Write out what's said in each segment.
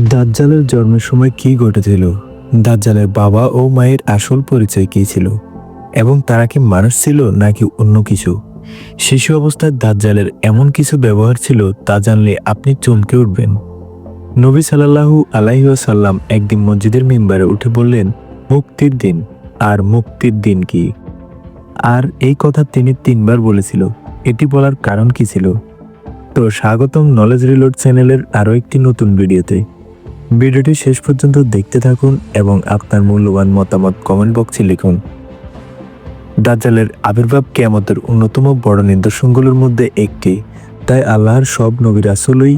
দাজ্জালের জন্মের সময় কি ঘটেছিল? দাজ্জালের বাবা ও মায়ের আসল পরিচয় কী ছিল? এবং তারা কি মানুষ ছিল নাকি অন্য কিছু? শিশু অবস্থায় দাজ্জালের এমন কিছু ব্যবহার ছিল তা জানলে আপনি চমকে উঠবেন। নবী সাল্লাল্লাহু আলাইহি ওয়াসাল্লাম একদিন মসজিদের মেম্বারে উঠে বললেন, মুক্তির দিন, আর মুক্তির দিন কি? আর এই কথা তিনি তিনবার বলেছিল। এটি বলার কারণ কি ছিল? তো স্বাগতম নলেজ রিলোড চ্যানেলের আরও একটি নতুন ভিডিওতে। ভিডিওটি শেষ পর্যন্ত দেখতে থাকুন এবং আপনার মূল্যবান মতামত কমেন্ট বক্সে লিখুন। দাজ্জালের আবির্ভাব কেয়ামতের অন্যতম বড় নিদর্শনগুলোর মধ্যে একটি। তাই আল্লাহর সব নবী রাসূলই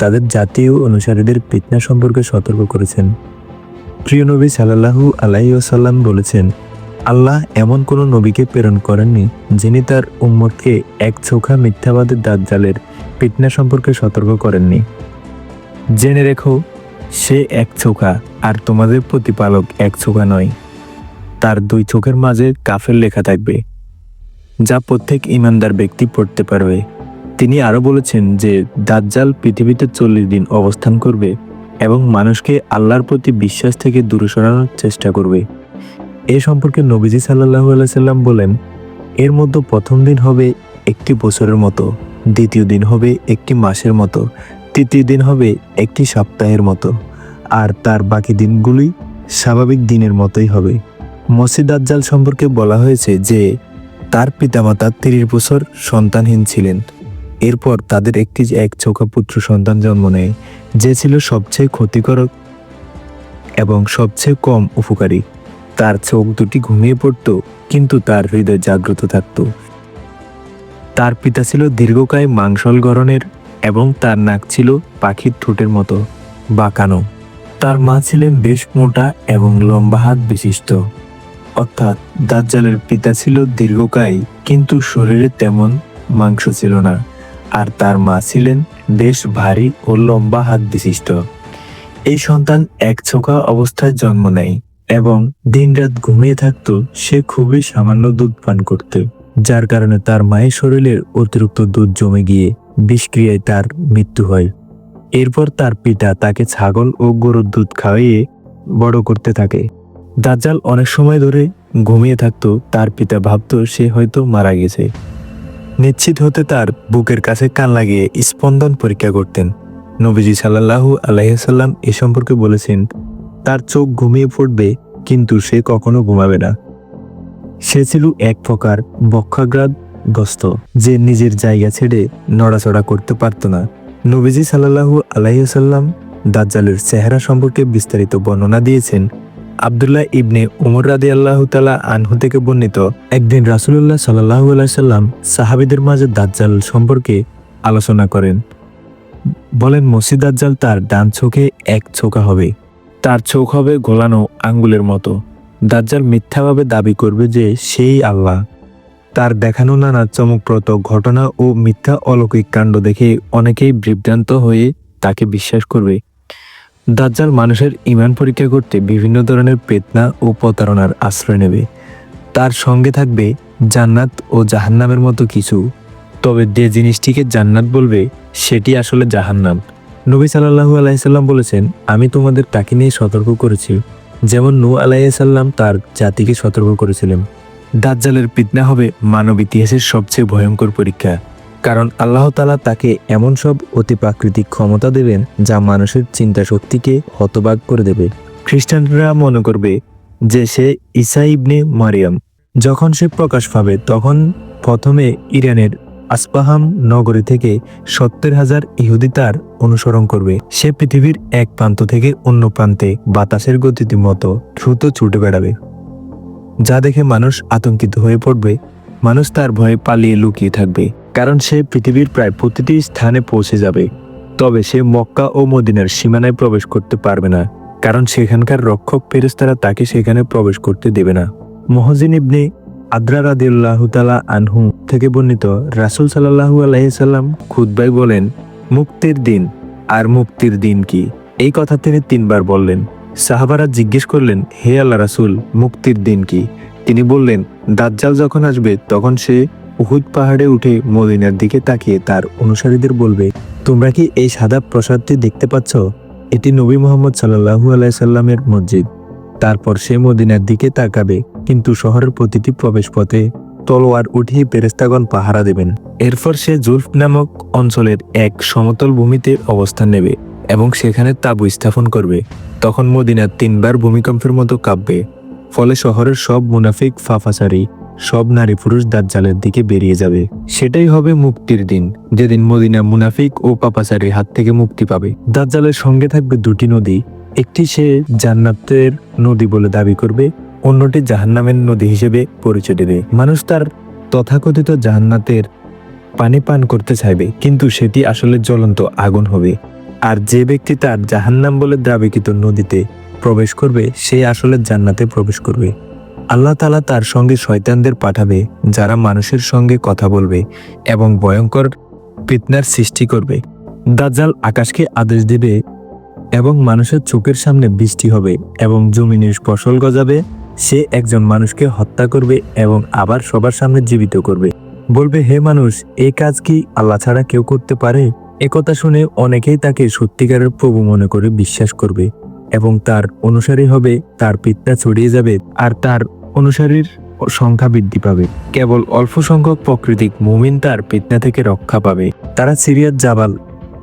তাদের জাতীয় অনুসারীদের ফিতনা সম্পর্কে সতর্ক করেছেন। প্রিয় নবী সাল্লাল্লাহু আলাইহি ওয়াসাল্লাম বলেছেন, আল্লাহ এমন কোনো নবীকে প্রেরণ করেননি যিনি তার উম্মতকে এক চোখা মিথ্যাবাদের দাজ্জালের ফিতনা সম্পর্কে সতর্ক করেননি। জেনে রেখো সে এক চোখা আর তোমাদের প্রতিপালক এক চোখা নয়। তার দুই চোখের মাঝে কাফের লেখা থাকবে, যা প্রত্যেক ইমানদার ব্যক্তি পড়তে পারবে। তিনি আরও বলেছেন যে, দাজ্জাল পৃথিবীতে চল্লিশ দিন অবস্থান করবে এবং মানুষকে আল্লাহর প্রতি বিশ্বাস থেকে দূরে সরানোর চেষ্টা করবে। এ সম্পর্কে নবীজি সাল্লাহু সাল্লাম বলেন, এর মধ্যে প্রথম দিন হবে একটি বছরের মতো, দ্বিতীয় দিন হবে একটি মাসের মতো তৃতীয় দিন হবে একটি সপ্তাহের মতো, আর তার বাকি দিনগুলি স্বাভাবিক দিনের মতোই হবে। মসজিদ আজ্জাল সম্পর্কে বলা হয়েছে যে, তার পিতামাতা তিরিশ বছর সন্তানহীন ছিলেন। এরপর তাদের একটি এক চোখা পুত্র সন্তান জন্ম নেয়, যে ছিল সবচেয়ে ক্ষতিকারক এবং সবচেয়ে কম উপকারী। তার চোখ দুটি ঘুমিয়ে পড়ত, কিন্তু তার হৃদয় জাগ্রত থাকত। তার পিতা ছিল দীর্ঘকায় মাংসল গড়নের এবং তার নাক ছিল পাখির ঠোঁটের মতো, বাঁকানো। তার মা ছিলেন বেশ মোটা এবং লম্বা হাত বিশিষ্ট। অর্থাৎ দাজ্জালের পিতা ছিল দীর্ঘকায়, কিন্তু শরীরে তেমন মাংস ছিল না। আর তার মা ছিলেন বেশ ভারী ও লম্বা হাত বিশিষ্ট। এই সন্তান এক চোখা অবস্থায় জন্ম নেয় এবং দিনরাত ঘুমিয়ে থাকতো, সে খুবই সামান্য দুধ পান করত, যার কারণে তার মায়ের শরীরের অতিরিক্ত দুধ জমে গিয়ে বিষক্রিয়ায় তার মৃত্যু হয়। এরপর তার পিতা তাকে ছাগল ও গরুর দুধ খাওয়িয়ে বড় করতে থাকে। দাজ্জাল অনেক সময় ধরে ঘুমিয়ে থাকতো, তার পিতা ভাবতো সে হয়তো মারা গেছে। নিশ্চিত হতে তার বুকের কাছে কান লাগিয়ে স্পন্দন পরীক্ষা করতেন। নবীজি সাল্লাল্লাহু আলাইসাল্লাম এ সম্পর্কে বলেছেন, তার চোখ ঘুমিয়ে পড়বে, কিন্তু সে কখনো ঘুমাবে না। সে ছিল এক প্রকার বক্ষাগ্রাদ গ্রস্ত যে নিজের জায়গা ছেড়ে নড়াচড়া করতে পারত না। নবীজি সাল্লাল্লাহু আলাইসাল্লাম দাজ্জালের চেহারা সম্পর্কে বিস্তারিত বর্ণনা দিয়েছেন। আবদুল্লাহ ইবনে উমর রাদি আল্লাহ তালা আনহু থেকে বর্ণিত একদিন রাসুল্লাহ সাল্লাহ সাল্লাম সাহাবিদের মাঝে দাজ্জাল সম্পর্কে আলোচনা করেন। বলেন, মসজিদ দাজ্জাল তার ডান চোখে এক চোখা হবে। তার চোখ হবে গোলানো আঙ্গুলের মতো। দাজ্জাল মিথ্যাভাবে দাবি করবে যে, সেই আল্লাহ। তার দেখানো নানা চমকপ্রদ ঘটনা ও মিথ্যা অলৌকিক কাণ্ড দেখে অনেকেই বিভ্রান্ত হয়ে তাকে বিশ্বাস করবে। দাজ্জাল মানুষের ইমান পরীক্ষা করতে বিভিন্ন ধরনের পেতনা ও প্রতারণার আশ্রয় নেবে। তার সঙ্গে থাকবে জান্নাত ও জাহান্নামের মতো কিছু। তবে যে জিনিসটিকে জান্নাত বলবে, সেটি আসলে জাহান্নাম। নবী সাল্লাহু আলাইসাল্লাম বলেছেন, আমি তোমাদের তাকে নিয়ে সতর্ক করেছি। যেমন নু আলাইসাল্লাম তার জাতিকে সতর্ক করেছিলেন। দাজ্জালের পিতনা হবে মানব ইতিহাসের সবচেয়ে ভয়ঙ্কর পরীক্ষা। কারণ আল্লাহ তালা তাকে এমন সব অতি প্রাকৃতিক ক্ষমতা দেবেন যা মানুষের চিন্তা শক্তিকে হতবাক করে দেবে। খ্রিস্টানরা মনে করবে যে সে ইসা ইবনে মারিয়াম। যখন সে প্রকাশ পাবে, তখন প্রথমে ইরানের আসপাহাম নগরী থেকে সত্তর হাজার ইহুদি তার অনুসরণ করবে। সে পৃথিবীর এক প্রান্ত থেকে অন্য প্রান্তে বাতাসের গতিতে মতো দ্রুত ছুটে বেড়াবে। যা দেখে মানুষ আতঙ্কিত হয়ে পড়বে, মানুষ তার ভয়ে পালিয়ে লুকিয়ে থাকবে, কারণ সে পৃথিবীর প্রায় প্রতিটি স্থানে পৌঁছে যাবে। তবে সে মক্কা ও মদিনার সীমানায় প্রবেশ করতে পারবে না, কারণ সেখানকার রক্ষক ফেরেস্তারা তাকে সেখানে প্রবেশ করতে দেবে না। মহজিন ইবনে আদ্রা রাদিউল্লাহ তালা আনহু থেকে বর্ণিত রাসুল সাল্লাহু আলাইসাল্লাম খুদ্বাই বলেন, মুক্তির দিন আর মুক্তির দিন কি? এই কথা তিনি তিনবার বললেন। সাহাবারা জিজ্ঞেস করলেন, হে আল্লাহ রাসুল, মুক্তির দিন কি? তিনি বললেন, দাজ্জাল যখন আসবে, তখন সে উহুদ পাহাড়ে উঠে মদিনার দিকে তাকিয়ে তার অনুসারীদের বলবে, তোমরা কি এই সাদা প্রসাদটি দেখতে পাচ্ছ? এটি নবী মোহাম্মদ সাল্লাহু আলাইসাল্লামের মসজিদ। তারপর সে মদিনার দিকে তাকাবে, কিন্তু শহরের প্রতিটি প্রবেশপথে তলোয়ার উঠিয়ে পেরেস্তাগণ পাহারা দেবেন। এরপর সে জুলফ নামক অঞ্চলের এক সমতল ভূমিতে অবস্থান নেবে। এবং সেখানে তাবু স্থাপন করবে। তখন মদিনার তিনবার ভূমিকম্পের মতো কাঁপবে, ফলে শহরের সব মুনাফিক, ফাফাচারী, সব নারী পুরুষ দাজ্জালের দিকে বেরিয়ে যাবে। সেটাই হবে মুক্তির দিন, যেদিন মদিনা মুনাফিক ও পাপাচারীর হাত থেকে মুক্তি পাবে। দাজ্জালের সঙ্গে থাকবে দুটি নদী, একটি সে জান্নাতের নদী বলে দাবি করবে, অন্যটি জাহান্নামের নদী হিসেবে পরিচয় দেবে। মানুষ তার তথাকথিত জাহান্নাতের পানি পান করতে চাইবে, কিন্তু সেটি আসলে জ্বলন্ত আগুন হবে। আর যে ব্যক্তি তার জাহান্নাম বলে দাবিকৃত নদীতে প্রবেশ করবে, সে আসলে জান্নাতে প্রবেশ করবে। আল্লাহ তালা তার সঙ্গে শয়তানদের পাঠাবে, যারা মানুষের সঙ্গে কথা বলবে এবং ভয়ঙ্কর ফিতনার সৃষ্টি করবে। দাজ্জাল আকাশকে আদেশ দেবে এবং মানুষের চোখের সামনে বৃষ্টি হবে এবং জমিনের ফসল গজাবে। সে একজন মানুষকে হত্যা করবে এবং আবার সবার সামনে জীবিত করবে। বলবে, হে মানুষ এই কাজ কি আল্লাহ ছাড়া কেউ করতে পারে? একথা শুনে অনেকেই তাকে সত্যিকারের প্রভু মনে করে বিশ্বাস করবে এবং তার অনুসারী হবে, তার পিতা ছড়িয়ে যাবে আর তার অনুসারীর সংখ্যা বৃদ্ধি পাবে। কেবল অল্প সংখ্যক প্রকৃতিক মুমিন তার পিতনা থেকে রক্ষা পাবে। তারা সিরিয়ার জাবাল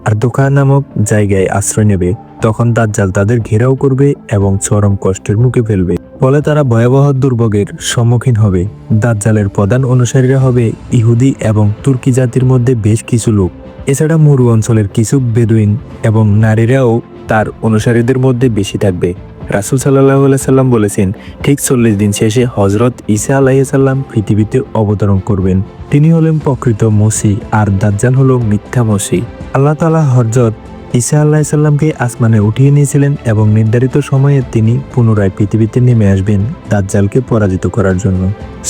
আর দোকান নামক জায়গায় আশ্রয় নেবে। তখন দাজ্জাল তাদের ঘেরাও করবে এবং চরম কষ্টের মুখে ফেলবে। ফলে তারা ভয়াবহ দুর্ভোগের সম্মুখীন হবে। দাজ্জালের প্রধান অনুসারীরা হবে ইহুদি এবং তুর্কি জাতির মধ্যে বেশ কিছু লোক। এছাড়া মরু অঞ্চলের কিছু বেদুইন এবং নারীরাও তার অনুসারীদের মধ্যে বেশি থাকবে। রাসুল সাল্লাহ সাল্লাম বলেছেন, ঠিক চল্লিশ দিন শেষে হজরত ঈসা আলাইসাল্লাম পৃথিবীতে অবতরণ করবেন। তিনি হলেন প্রকৃত মসি আর দাজ্জাল হল মিথ্যা মসি আল্লাহ তালা হজরত ঈসা আল্লাহিসাল্লামকে আসমানে উঠিয়ে নিয়েছিলেন এবং নির্ধারিত সময়ে তিনি পুনরায় পৃথিবীতে নেমে আসবেন দাজ্জালকে পরাজিত করার জন্য।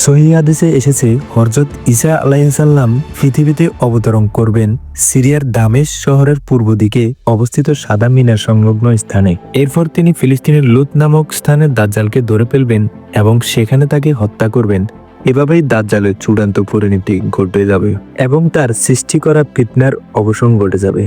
সহি আদেশে এসেছে হরজত ঈসা আলাইসাল্লাম পৃথিবীতে অবতরণ করবেন সিরিয়ার দামেশ শহরের পূর্ব দিকে অবস্থিত সাদা মিনার সংলগ্ন স্থানে। এরপর তিনি ফিলিস্তিনের লুত নামক স্থানে দাজ্জালকে ধরে ফেলবেন এবং সেখানে তাকে হত্যা করবেন। এভাবেই দাজ্জালের চূড়ান্ত পরিণতি ঘটে যাবে এবং তার সৃষ্টি করা ফিতনার অবসান ঘটে যাবে।